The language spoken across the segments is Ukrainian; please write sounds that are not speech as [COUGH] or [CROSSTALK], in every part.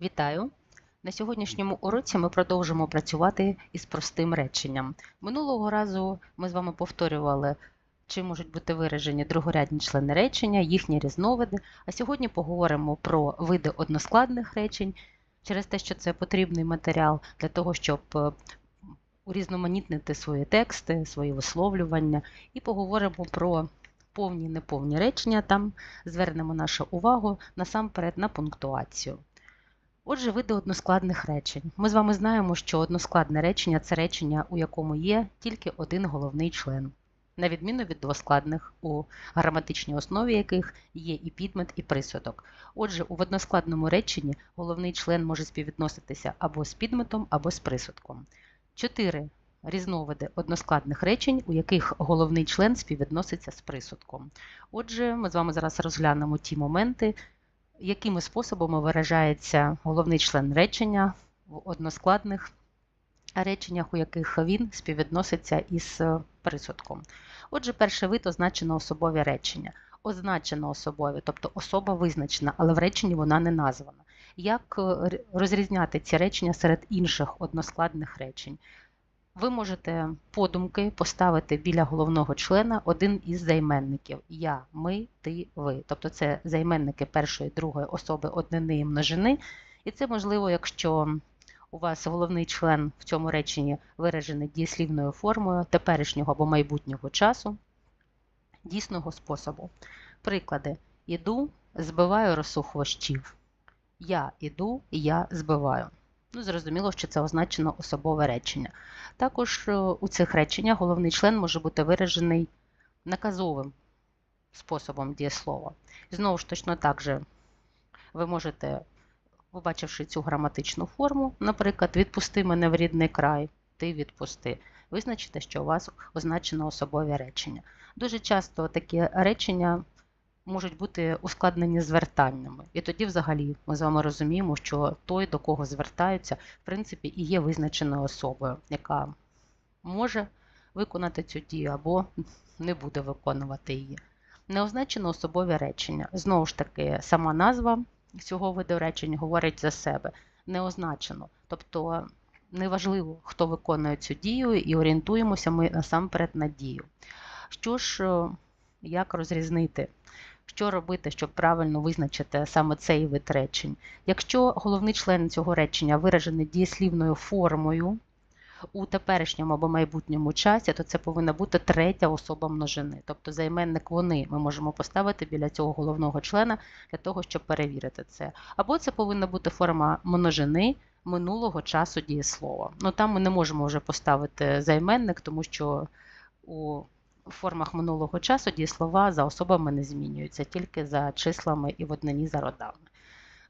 Вітаю! На сьогоднішньому уроці ми продовжимо працювати із простим реченням. Минулого разу ми з вами повторювали, чи можуть бути виражені другорядні члени речення, їхні різновиди. А сьогодні поговоримо про види односкладних речень через те, що це потрібний матеріал для того, щоб е, урізноманітнити свої тексти, свої висловлювання, і поговоримо про повні і неповні речення. Там звернемо нашу увагу насамперед на пунктуацію. Отже, види односкладних речень. Ми з вами знаємо, що односкладне речення це речення, у якому є тільки один головний член, на відміну від двоскладних, у граматичній основі яких є і підмет, і присудок. Отже, у односкладному реченні головний член може співвідноситися або з підметом, або з присудком. Чотири різновиди односкладних речень, у яких головний член співвідноситься з присудком. Отже, ми з вами зараз розглянемо ті моменти, якими способами виражається головний член речення в односкладних реченнях, у яких він співвідноситься із присудком. Отже, перший вид означено особові речення. Означено особові, тобто особа визначена, але в реченні вона не названа. Як е, розрізняти ці речення серед інших односкладних речень? Ви можете подумки поставити біля головного члена один із займенників я, ми, ти, ви. Тобто це займенники першої, другої особи однини і множини. І це можливо, якщо у вас головний член в цьому реченні виражений дієслівною формою теперішнього або майбутнього часу, дійсного способу. Приклади: іду, збиваю росу хвощів. Я іду, я збиваю. Ну, Зрозуміло, що це означено особове речення. Також е, у цих реченнях головний член може бути виражений наказовим способом дієслова. Знову ж точно так же ви можете, побачивши цю граматичну форму, наприклад, відпусти мене в рідний край, ти відпусти, визначите, що у вас означено особові речення. Дуже часто такі речення можуть бути ускладнені звертаннями. І тоді, взагалі, ми з вами розуміємо, що той, до кого звертаються, в принципі, і є визначеною особою, яка може виконати цю дію або не буде виконувати її. Неозначено особові речення. Знову ж таки, сама назва цього виду речень говорить за себе. Неозначено. Тобто неважливо, хто виконує цю дію, і орієнтуємося ми насамперед на дію. Що ж, як розрізнити що робити, щоб правильно визначити саме цей вид речень. Якщо головний член цього речення виражений дієслівною формою у теперішньому або майбутньому часі, то це повинна бути третя особа множини. Тобто займенник вони ми можемо поставити біля цього головного члена для того, щоб перевірити це. Або це повинна бути форма множини. Минулого часу дієслова. Ну там ми не можемо вже поставити займенник, тому що у формах минулого часу дієслова за особами не змінюються, тільки за числами і в за родами.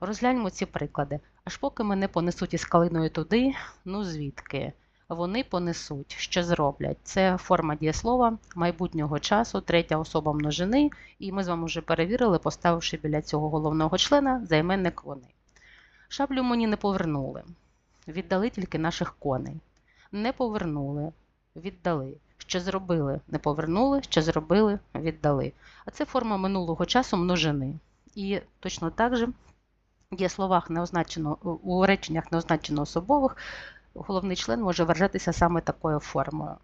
Розгляньмо ці приклади. Аж поки мене понесуть із калиною туди, ну звідки? Вони понесуть, що зроблять. Це форма дієслова майбутнього часу, третя особа множини, і ми з вами вже перевірили, поставивши біля цього головного члена займенник вони. Шаблю мені не повернули. Віддали тільки наших коней. Не повернули, віддали що зробили, не повернули, що зробили, віддали. А це форма минулого часу множини. І точно так же є словах не означено, у реченнях неозначено особових, головний член може вважатися саме такою формою.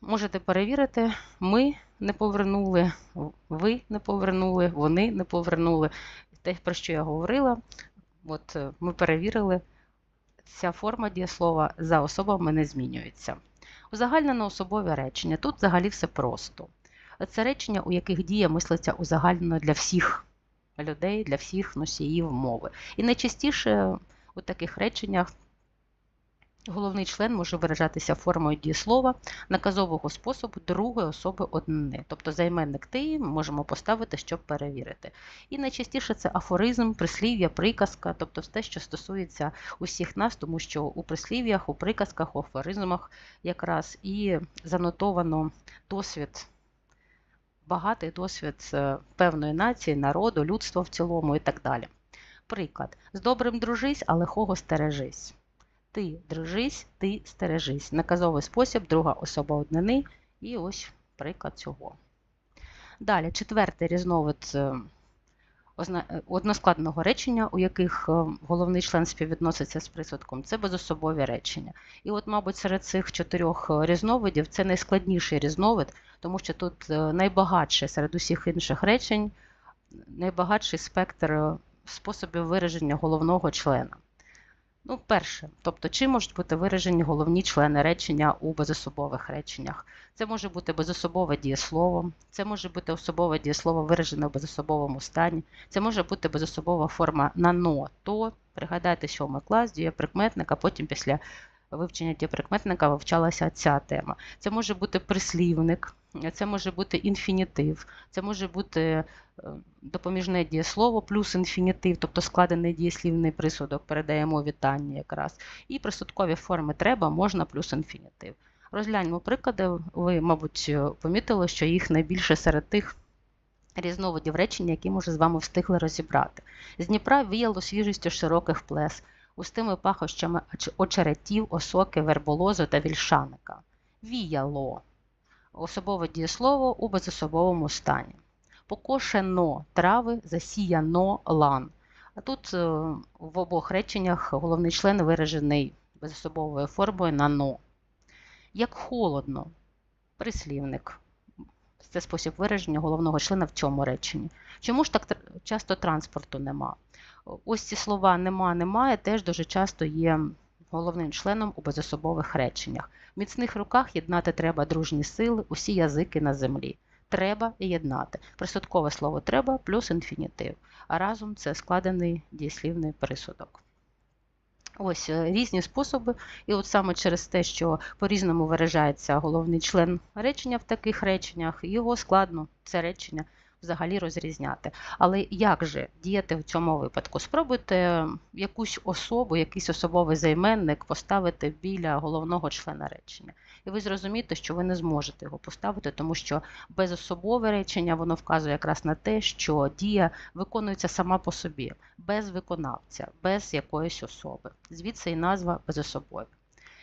Можете перевірити, ми не повернули, ви не повернули, вони не повернули. Те, про що я говорила, от ми перевірили, ця форма дієслова за особами не змінюється. Узагальнено особове речення. Тут взагалі все просто. Це речення, у яких дія мислиться узагальнено для всіх людей, для всіх носіїв мови. І найчастіше у таких реченнях Головний член може виражатися формою дієслова наказового способу другої особи однини. Тобто займенник ти можемо поставити, щоб перевірити. І найчастіше це афоризм, прислів'я, приказка, тобто все, що стосується усіх нас, тому що у прислів'ях, у приказках, у афоризмах якраз і занотовано досвід. Багатий досвід певної нації, народу, людства в цілому і так далі. Приклад: з добрим дружись, а лихого стережись. Ти дружись, ти стережись. Наказовий спосіб, друга особа однини. І ось приклад цього. Далі, четвертий різновид е, е, односкладного речення, у яких е, головний член співвідноситься з присудком, це безособові речення. І от, мабуть, серед цих чотирьох різновидів це найскладніший різновид, тому що тут найбагатше серед усіх інших речень, найбагатший спектр способів вираження головного члена. Ну, перше, тобто, чи можуть бути виражені головні члени речення у безособових реченнях? Це може бути безособове дієслово, це може бути особове дієслово виражене в безособовому стані, це може бути безособова форма на но, то. Пригадайте, сьомий клас, дієприкметник, а потім після вивчення дієприкметника вивчалася ця тема. Це може бути прислівник, це може бути інфінітив, це може бути е, допоміжне дієслово плюс інфінітив, тобто складений дієслівний присудок, передаємо вітання якраз. І присудкові форми треба, можна плюс інфінітив. Розгляньмо приклади. Ви, мабуть, помітили, що їх найбільше серед тих різновидів речення, які ми вже з вами встигли розібрати. З Дніпра віяло свіжістю широких плес, густими пахощами очеретів, осоки, верболозу та вільшаника. Віяло особове дієслово у безособовому стані. Покошено трави, засіяно лан. А тут е, в обох реченнях головний член виражений безособовою формою на но. Як холодно, прислівник. Це спосіб вираження головного члена в цьому реченні. Чому ж так часто транспорту нема? Ось ці слова нема, немає теж дуже часто є головним членом у безособових реченнях. В міцних руках єднати треба дружні сили, усі язики на землі. Треба єднати. Присудкове слово треба плюс інфінітив. А разом це складений дієслівний присудок. Ось е, різні способи, і от саме через те, що по-різному виражається головний член речення в таких реченнях, його складно це речення взагалі розрізняти. Але як же діяти в цьому випадку? Спробуйте якусь особу, якийсь особовий займенник поставити біля головного члена речення. І ви зрозумієте, що ви не зможете його поставити, тому що безособове речення воно вказує якраз на те, що дія виконується сама по собі, без виконавця, без якоїсь особи. Звідси і назва безособові.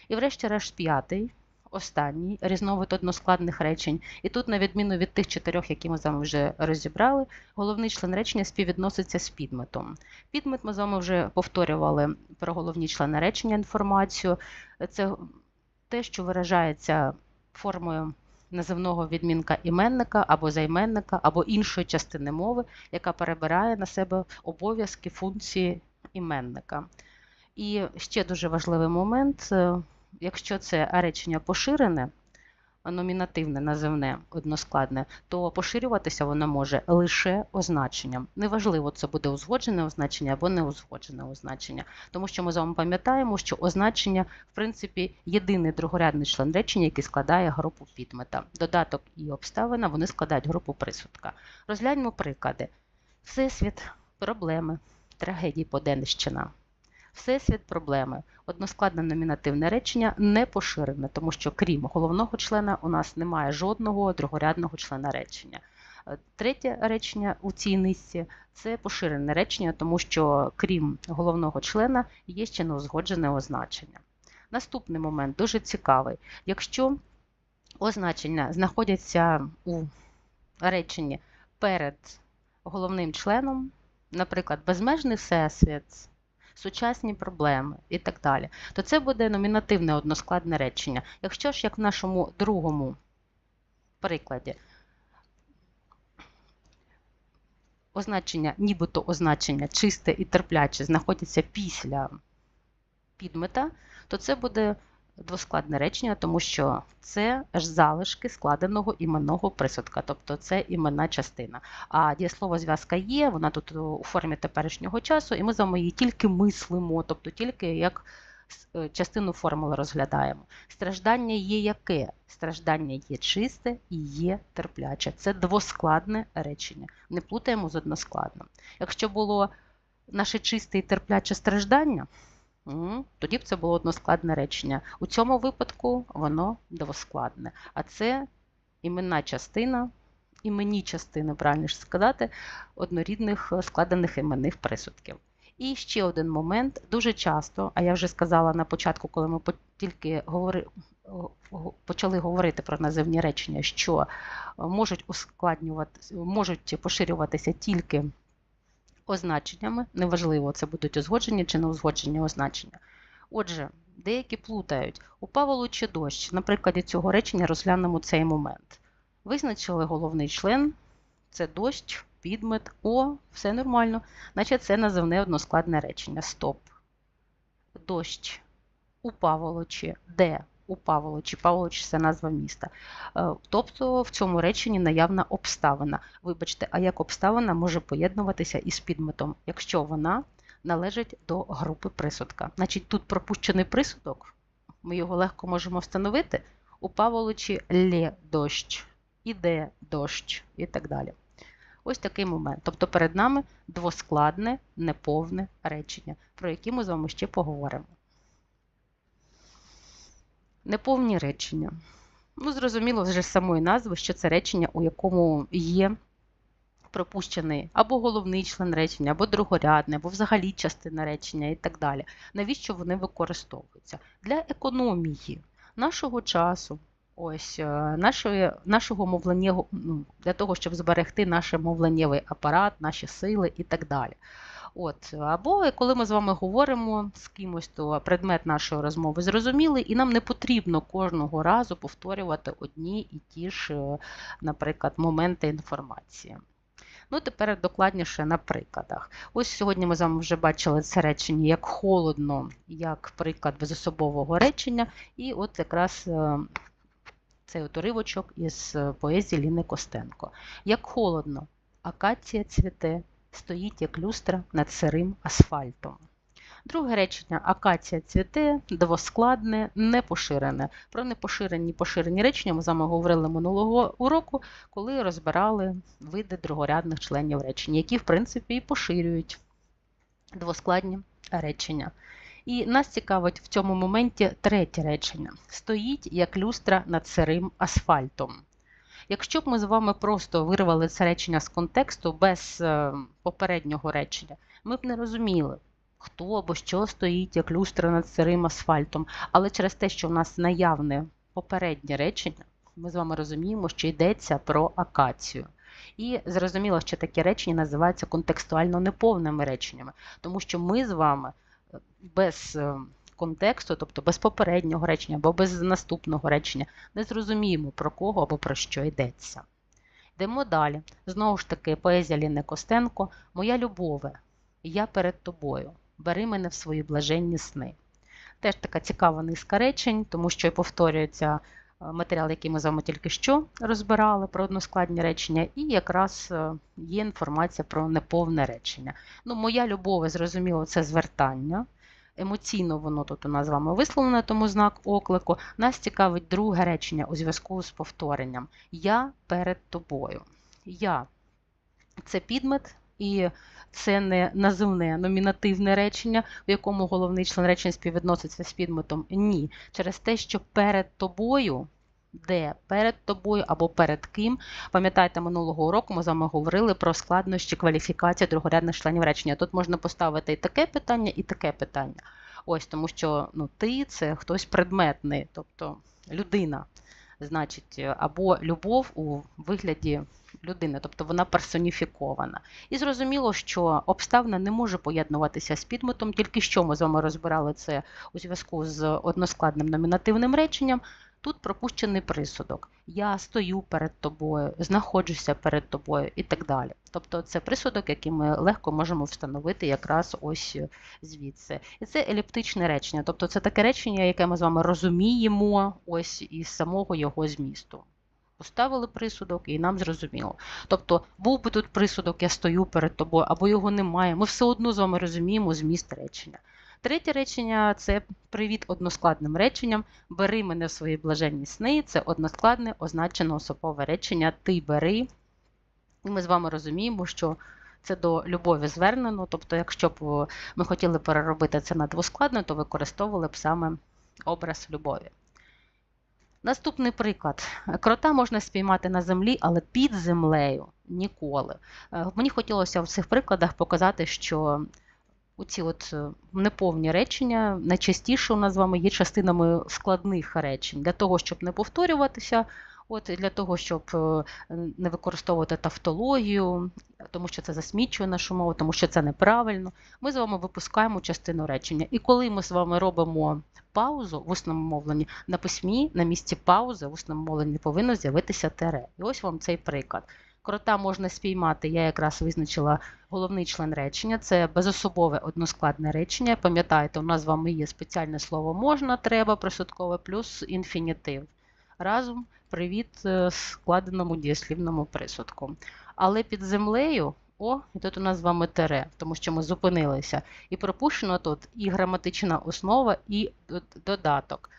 І врешті-решт п'ятий, останній різновид односкладних речень. І тут, на відміну від тих чотирьох, які ми з вами вже розібрали, головний член речення співвідноситься з підметом. Підмет ми з вами вже повторювали про головні члени речення інформацію. Це те, що виражається формою називного відмінка іменника або займенника, або іншої частини мови, яка перебирає на себе обов'язки функції іменника. І ще дуже важливий момент, е, якщо це речення поширене, номінативне, називне, односкладне, то поширюватися воно може лише означенням. Неважливо, це буде узгоджене означення або неузгоджене означення, тому що ми з вами пам'ятаємо, що означення, в принципі, єдиний другорядний член речення, який складає групу підмета. Додаток і обставина вони складають групу присудка. Розгляньмо приклади. Всесвіт, проблеми, трагедії Поденщина. Всесвіт проблеми. Односкладне номінативне речення не поширене, тому що крім головного члена у нас немає жодного другорядного члена речення. Е, Третє речення у цій низці це поширене речення, тому що крім головного члена є ще неузгоджене означення. Наступний момент дуже цікавий. Якщо означення знаходяться у реченні перед головним членом, наприклад, безмежний всесвіт, сучасні проблеми і так далі, то це буде номінативне односкладне речення. Якщо ж, як в нашому другому прикладі, означення, нібито означення чисте і терпляче знаходяться після підмета, то це буде двоскладне речення, тому що це ж залишки складеного іменного присудка, тобто це іменна частина. А дієслово зв'язка є, вона тут у формі теперішнього часу, і ми з вами її тільки мислимо, тобто тільки як частину формули розглядаємо. Страждання є яке? Страждання є чисте і є терпляче. Це двоскладне речення. Не плутаємо з односкладним. Якщо було наше чисте і терпляче страждання, Тоді б це було односкладне речення. У цьому випадку воно двоскладне. А це іменна частина, іменні частини, правильніше сказати, однорідних е, складених іменних присудків. І ще один момент. Дуже часто, а я вже сказала на початку, коли ми тільки говори, почали говорити про називні речення, що е, можуть ускладнювати, можуть поширюватися тільки означеннями. Неважливо, це будуть узгоджені чи не узгоджені означення. Отже, деякі плутають. Упав чи дощ. На прикладі цього речення розглянемо цей момент. Визначили головний член, це дощ, підмет, о, все нормально. Значить, це називне односкладне речення. Стоп. Дощ у Паволочі, де у Паволочі, Паволоч це назва міста. Е, Тобто в цьому реченні наявна обставина. Вибачте, а як обставина може поєднуватися із підметом, якщо вона належить до групи присудка. Значить, тут пропущений присудок, ми його легко можемо встановити. У Паволочі лє дощ, іде дощ і так далі. Ось такий момент. Тобто перед нами двоскладне, неповне речення, про які ми з вами ще поговоримо. Неповні речення. Ну, зрозуміло, вже з самої назви, що це речення, у якому є пропущений або головний член речення, або другорядне, або взагалі частина речення і так далі. Навіщо вони використовуються? Для економії нашого часу, ось е, нашої, нашого мовлення, ну, для того, щоб зберегти наш мовленнєвий апарат, наші сили і так далі. От, Або коли ми з вами говоримо з кимось, то предмет нашої розмови зрозумілий, і нам не потрібно кожного разу повторювати одні і ті ж, е, наприклад, моменти інформації. Ну, тепер докладніше на прикладах. Ось сьогодні ми з вами вже бачили це речення як холодно, як приклад безособового речення, і от якраз е, цей от уривочок із поезії Ліни Костенко. Як холодно, акація цвіте, стоїть як люстра над сирим асфальтом. Друге речення акація цвіте, двоскладне, непоширене. Про непоширені поширені речення ми з вами говорили минулого уроку, коли розбирали види другорядних членів речення, які, в принципі, і поширюють двоскладні речення. І нас цікавить в цьому моменті третє речення: стоїть як люстра над сирим асфальтом. Якщо б ми з вами просто вирвали це речення з контексту без е, попереднього речення, ми б не розуміли, хто або що стоїть як люстра над сирим асфальтом. Але через те, що в нас наявне попереднє речення, ми з вами розуміємо, що йдеться про акацію. І зрозуміло, що такі речення називаються контекстуально неповними реченнями, тому що ми з вами е, без е, контексту, тобто без попереднього речення або без наступного речення, не зрозуміємо, про кого або про що йдеться. Йдемо далі. Знову ж таки, поезія Ліни Костенко, Моя любове, я перед тобою, бери мене в свої блаженні сни. Теж така цікава низка речень, тому що повторюється е, матеріал, який ми з вами тільки що розбирали про односкладні речення, і якраз е, є інформація про неповне речення. Ну, Моя любов, зрозуміло, це звертання. Емоційно воно тут у нас з вами висловлене, тому знак оклику. Нас цікавить друге речення у зв'язку з повторенням. Я перед тобою. Я це підмет, і це не називне номінативне речення, в якому головний член речення співвідноситься з підметом. Ні. Через те, що перед тобою де перед тобою або перед ким. Пам'ятаєте, минулого року ми з вами говорили про складнощі кваліфікації другорядних членів речення. Тут можна поставити і таке питання, і таке питання. Ось тому, що ну, ти це хтось предметний, тобто людина, значить, або любов у вигляді людини, тобто вона персоніфікована. І зрозуміло, що обставина не може поєднуватися з підметом, тільки що ми з вами розбирали це у зв'язку з односкладним номінативним реченням. Тут пропущений присудок. Я стою перед тобою, знаходжуся перед тобою і так далі. Тобто це присудок, який ми легко можемо встановити якраз ось звідси. І це еліптичне речення, тобто це таке речення, яке ми з вами розуміємо ось із самого його змісту. Поставили присудок і нам зрозуміло. Тобто, був би тут присудок, я стою перед тобою, або його немає. Ми все одно з вами розуміємо зміст речення. Третє речення це привіт односкладним реченням. Бери мене в свої блаженні сни. Це односкладне, означено особове речення Ти бери. І ми з вами розуміємо, що це до любові звернено. Тобто, якщо б ми хотіли переробити це на двоскладне, то використовували б саме образ любові. Наступний приклад. Крота можна спіймати на землі, але під землею ніколи. Е, мені хотілося в цих прикладах показати, що Оці от е, неповні речення найчастіше у нас з вами є частинами складних речень. Для того, щоб не повторюватися, От для того, щоб е, не використовувати тавтологію, тому що це засмічує нашу мову, тому що це неправильно, ми з вами випускаємо частину речення. І коли ми з вами робимо паузу в усному мовленні, на письмі на місці паузи в усному мовленні повинно з'явитися тере. І ось вам цей приклад. Крота можна спіймати, я якраз визначила головний член речення. Це безособове односкладне речення. Пам'ятаєте, у нас з вами є спеціальне слово можна, треба, присудкове, плюс інфінітив. Разом привіт е, складеному дієслівному присудку. Але під землею, о, і тут у нас з вами тере, тому що ми зупинилися. І пропущено тут і граматична основа, і додаток.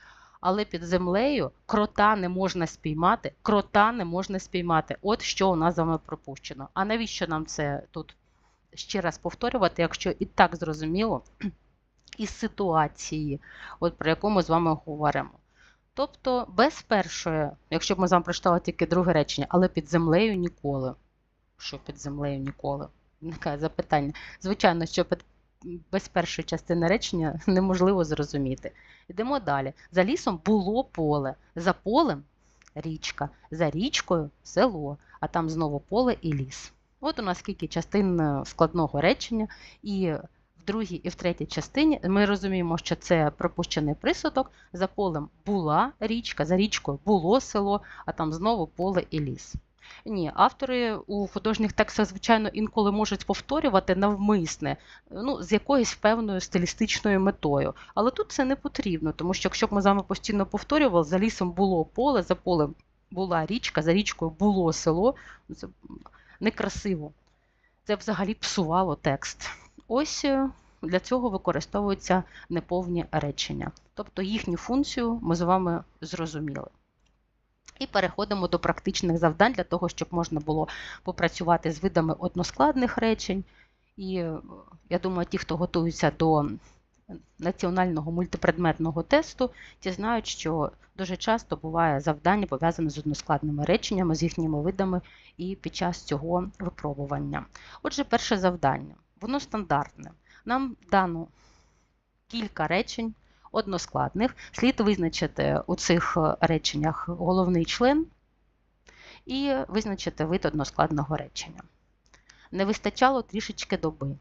Але під землею крота не можна спіймати, крота не можна спіймати. От що у нас з вами пропущено. А навіщо нам це тут ще раз повторювати, якщо і так зрозуміло [CLEARS THROAT] із ситуації, от про яку ми з вами говоримо. Тобто без першої, якщо б ми з вами прочитали тільки друге речення, але під землею ніколи. Що під землею ніколи? Таке запитання. Звичайно, що під, без першої частини речення [LAUGHS] неможливо зрозуміти. Йдемо далі. За лісом було поле, за полем річка, за річкою село, а там знову поле і ліс. От у нас скільки частин е, складного речення, і в другій і в третій частині ми розуміємо, що це пропущений присудок. За полем була річка, за річкою було село, а там знову поле і ліс. Ні, автори у художніх текстах, звичайно, інколи можуть повторювати навмисне, ну, з якоюсь певною стилістичною метою. Але тут це не потрібно, тому що якщо б ми з вами постійно повторювали, за лісом було поле, за полем була річка, за річкою було село, це некрасиво. Це взагалі псувало текст. Ось е, для цього використовуються неповні речення. Тобто їхню функцію ми з вами зрозуміли. І переходимо до практичних завдань для того, щоб можна було попрацювати з видами односкладних речень. І е, я думаю, ті, хто готуються до національного мультипредметного тесту, ті знають, що дуже часто буває завдання пов'язане з односкладними реченнями, з їхніми видами і під час цього випробування. Отже, перше завдання. Воно стандартне. Нам дано кілька речень односкладних. Слід визначити у цих е, реченнях головний член і визначити вид односкладного речення. Не вистачало трішечки доби.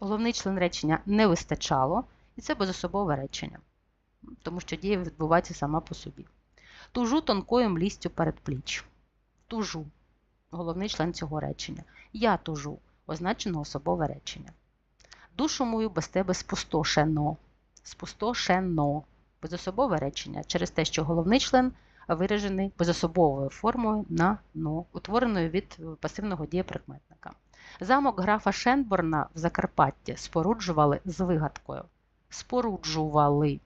Головний член речення не вистачало, і це безособове речення, тому що дія відбувається сама по собі. Тужу тонкою млістю перед пліч. Тужу головний член цього речення. Я тужу означено особове речення. Душу мою без тебе спустошено спустошено безособове речення через те, що головний член виражений безособовою формою на но, утвореною від пасивного дієприкметника. Замок графа Шенборна в Закарпатті споруджували з вигадкою. Споруджували.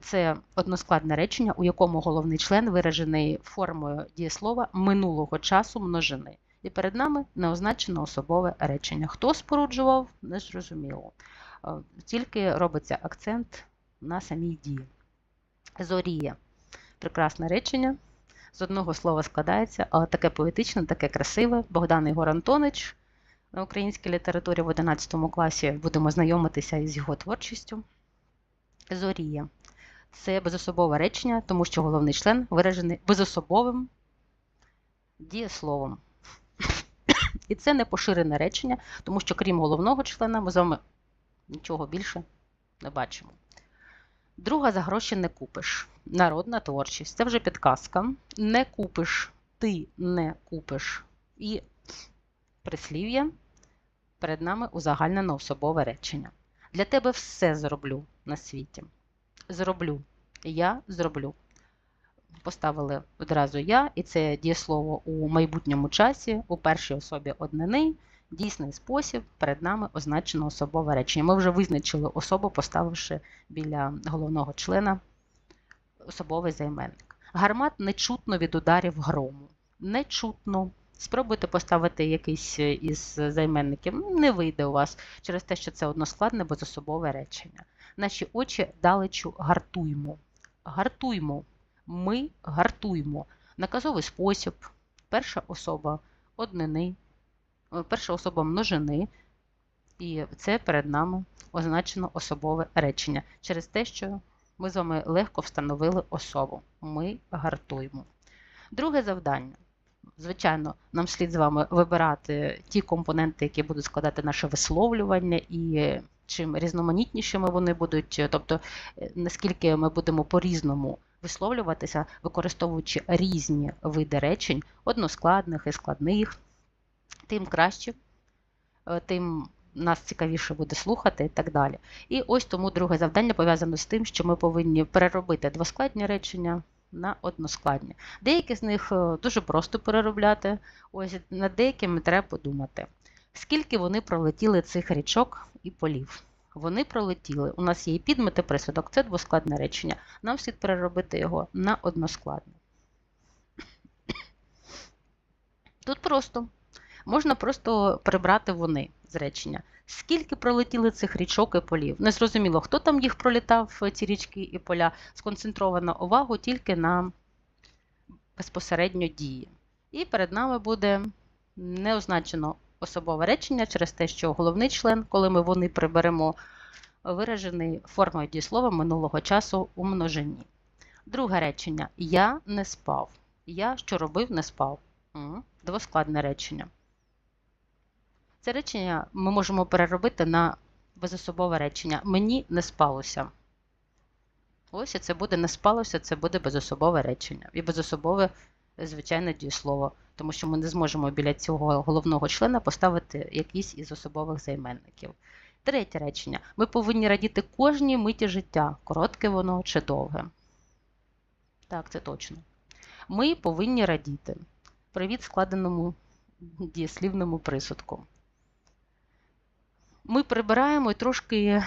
Це односкладне речення, у якому головний член виражений формою дієслова минулого часу множини. І перед нами неозначено особове речення. Хто споруджував, незрозуміло. Е, тільки робиться акцент на самій дії. Зоріє. Прекрасне речення. З одного слова складається, але таке поетичне, таке красиве. Богдан Ігор Антонич на українській літературі в 11 класі будемо знайомитися із його творчістю. Зоріє. Це безособове речення, тому що головний член виражений безособовим дієсловом. І це не поширене речення, тому що, крім головного члена, ми з вами Нічого більше не бачимо. Друга за гроші не купиш. Народна творчість. Це вже підказка. Не купиш, ти не купиш. І прислів'я перед нами узагальнено особове речення. Для тебе все зроблю на світі. Зроблю. Я зроблю. Поставили одразу я, і це дієслово у майбутньому часі, у першій особі однини дійсний спосіб перед нами означено особове речення. Ми вже визначили особу, поставивши біля головного члена особовий займенник. Гармат не чутно від ударів грому. Не чутно. Спробуйте поставити якийсь із займенників. Не вийде у вас через те, що це односкладне безособове речення. Наші очі далечу гартуймо. Гартуймо. Ми гартуймо. Наказовий спосіб, перша особа однини, Е, перша особа множини, і це перед нами означено особове речення через те, що Ми з вами легко встановили особу. Ми гартуємо. Друге завдання. Звичайно, нам слід з вами вибирати ті компоненти, які будуть складати наше висловлювання, і чим різноманітнішими вони будуть, тобто е, наскільки ми будемо по-різному висловлюватися, використовуючи різні види речень, односкладних і складних, тим краще, е, тим нас цікавіше буде слухати і так далі. І ось тому друге завдання пов'язано з тим, що ми повинні переробити двоскладні речення на односкладні. Деякі з них е, дуже просто переробляти, ось над деякими треба подумати. Скільки вони пролетіли цих річок і полів? Вони пролетіли. У нас є і підмет, і присудок. Це двоскладне речення. Нам слід переробити його на односкладне. Тут просто можна просто прибрати вони з речення. Скільки пролетіли цих річок і полів? Незрозуміло, хто там їх пролітав, ці річки і поля. Сконцентрована увагу тільки на безпосередньо дії. І перед нами буде неозначено особове речення через те, що головний член, коли ми вони приберемо, виражений формою дієслова минулого часу у множині. Друге речення Я не спав. Я що робив, не спав. Двоскладне речення. Це речення ми можемо переробити на безособове речення. Мені не спалося. Ось це буде не спалося, це буде безособове речення. І безособове, звичайне дієслово, тому що ми не зможемо біля цього головного члена поставити якийсь із особових займенників. Третє речення. Ми повинні радіти кожній миті життя, коротке воно чи довге. Так, це точно. Ми повинні радіти. Привіт складеному дієслівному присудку ми прибираємо і трошки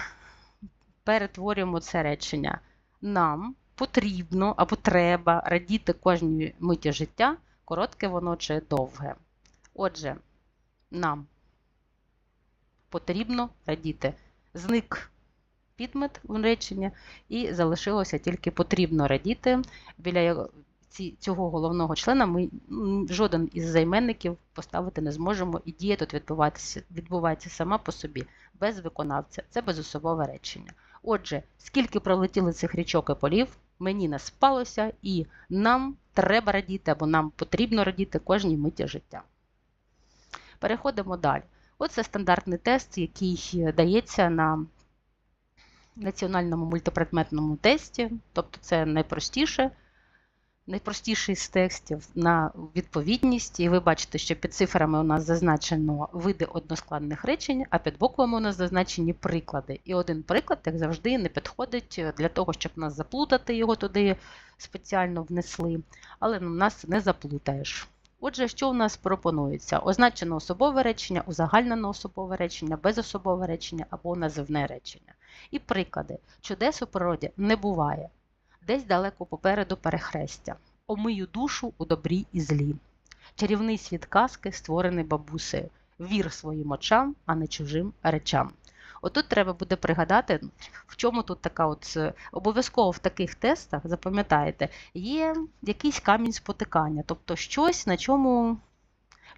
перетворюємо це речення. Нам потрібно або треба радіти кожній миті життя, коротке воно чи довге. Отже, нам потрібно радіти. Зник підмет в речення, і залишилося тільки потрібно радіти. Біля цього головного члена ми жоден із займенників поставити не зможемо, і дія тут відбувається, відбувається сама по собі, без виконавця. Це безособове речення. Отже, скільки пролетіли цих річок і полів, мені не спалося, і нам треба радіти або нам потрібно радіти кожній миті життя. Переходимо далі. Оце стандартний тест, який дається на національному мультипредметному тесті, тобто це найпростіше найпростіший з текстів на відповідність, і ви бачите, що під цифрами у нас зазначено види односкладних речень, а під буквами у нас зазначені приклади. І один приклад, як завжди, не підходить для того, щоб нас заплутати, його туди спеціально внесли, але нас не заплутаєш. Отже, що у нас пропонується? Означено особове речення, узагальнено особове речення, безособове речення або називне речення. І приклади. Чудес у природі не буває десь далеко попереду перехрестя. Омию душу у добрі і злі. Чарівний світ казки, створений бабусею. Вір своїм очам, а не чужим речам. Отут треба буде пригадати, в чому тут така от е, обов'язково в таких тестах, запам'ятаєте, є якийсь камінь спотикання, тобто щось, на чому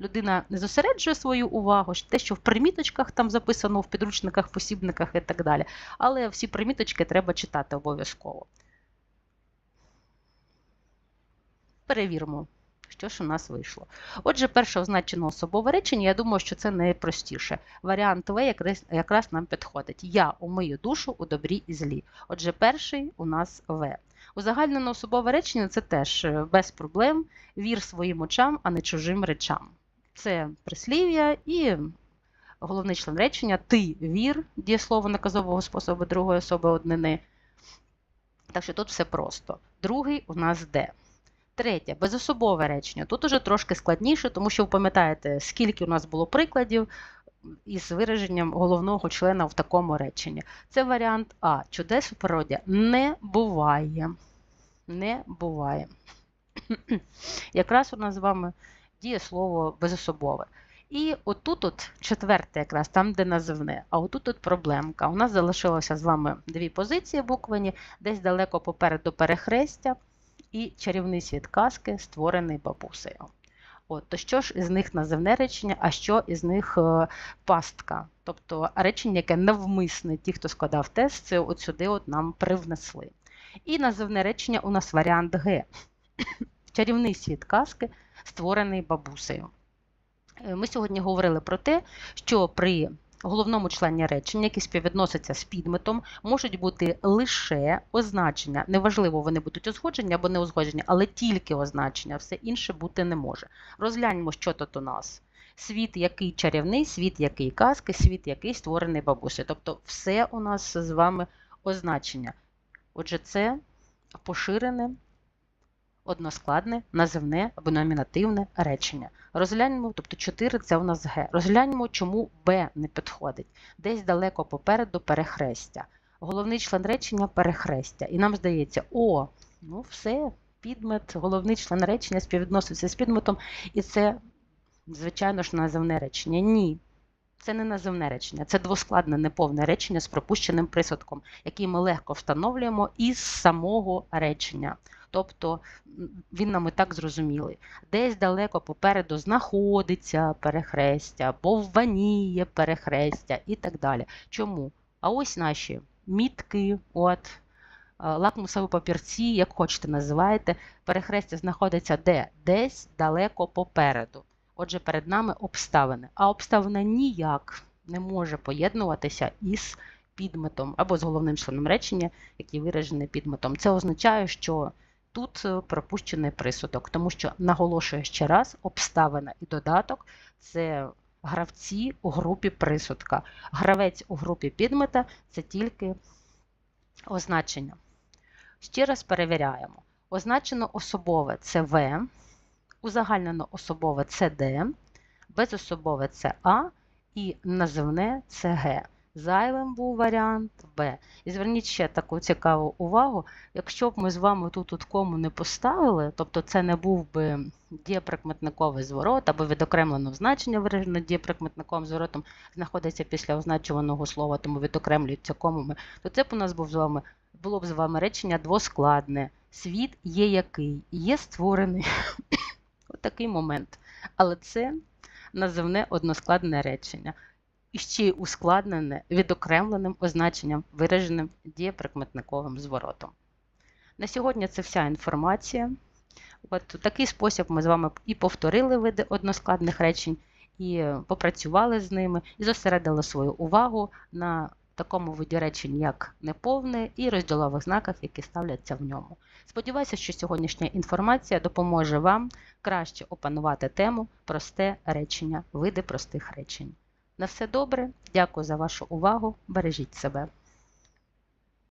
людина не зосереджує свою увагу, те, що в приміточках там записано, в підручниках, посібниках і так далі. Але всі приміточки треба читати обов'язково. Перевіримо, що ж у нас вийшло. Отже, перше означено особове речення, я думаю, що це найпростіше. Варіант В якраз, нам підходить. Я умию душу у добрі і злі. Отже, перший у нас В. Узагальнене особове речення це теж е, без проблем. Вір своїм очам, а не чужим речам. Це прислів'я і головний член речення ти вір, дієслово наказового способу другої особи однини. Так що тут все просто. Другий у нас Д. Третє безособове речення. Тут уже трошки складніше, тому що ви пам'ятаєте, скільки у нас було прикладів із вираженням головного члена в такому реченні. Це варіант А. Чудес у природі не буває. Не буває. [CLEARS THROAT] Якраз у нас з вами діє слово безособове. І отут от четверте, якраз там, де називне, а отут от проблемка. У нас залишилося з вами дві позиції буквені, десь далеко попереду перехрестя і чарівний світ казки, створений бабусею. От, То що ж із них називне речення, а що із них е, пастка? Тобто речення, яке навмисне ті, хто складав тест, це от сюди от нам привнесли. І називне речення у нас варіант Г. [COUGHS] Чарівний світ казки, створений бабусею. Е, Ми сьогодні говорили про те, що при головному члені речення, які співвідносяться з підметом, можуть бути лише означення. Неважливо, вони будуть узгоджені або не узгоджені, але тільки означення, все інше бути не може. Розгляньмо, що тут у нас. Світ, який чарівний, світ, який казки, світ, який створений бабусею. Тобто, все у нас з вами означення. Отже, це поширене, односкладне, називне або номінативне речення. Розгляньмо, тобто 4 це у нас Г. Розгляньмо, чому Б не підходить. Десь далеко попереду перехрестя. Головний член речення перехрестя. І нам здається, о, ну все, підмет, головний член речення співвідноситься з підметом, і це, звичайно ж, називне речення. Ні. Це не називне речення, це двоскладне неповне речення з пропущеним присудком, який ми легко встановлюємо із самого речення. Тобто він нам і так зрозумілий. Десь далеко попереду знаходиться перехрестя, бовваніє перехрестя і так далі. Чому? А ось наші мітки, от, е, лакмусові папірці, як хочете називаєте, перехрестя знаходиться де? Десь далеко попереду. Отже, перед нами обставини. А обставина ніяк не може поєднуватися із підметом або з головним членом речення, який виражений підметом. Це означає, що тут е, пропущений присудок, тому що наголошую ще раз, обставина і додаток це гравці у групі присудка. Гравець у групі підмета це тільки означення. Ще раз перевіряємо. Означено особове це В, узагальнено особове це Д, безособове це А і називне це Г. Зайвим був варіант Б. І зверніть ще таку цікаву увагу, якщо б ми з вами тут тут кому не поставили, тобто це не був би дієприкметниковий зворот або відокремлено значення виражене дієприкметниковим зворотом знаходиться після означуваного слова, тому відокремлюються комами, то це б у нас був з вами, було б з вами речення двоскладне. Світ є який, є створений. [COUGHS] Отакий момент. Але це називне односкладне речення. І ще й ускладнене відокремленим означенням, вираженим дієприкметниковим зворотом. На сьогодні це вся інформація. От у такий спосіб ми з вами і повторили види односкладних речень, і попрацювали з ними, і зосередили свою увагу на такому виді речень, як неповне, і розділових знаках, які ставляться в ньому. Сподіваюся, що сьогоднішня інформація допоможе вам краще опанувати тему просте речення, види простих речень. На все добре, дякую за вашу увагу. Бережіть себе.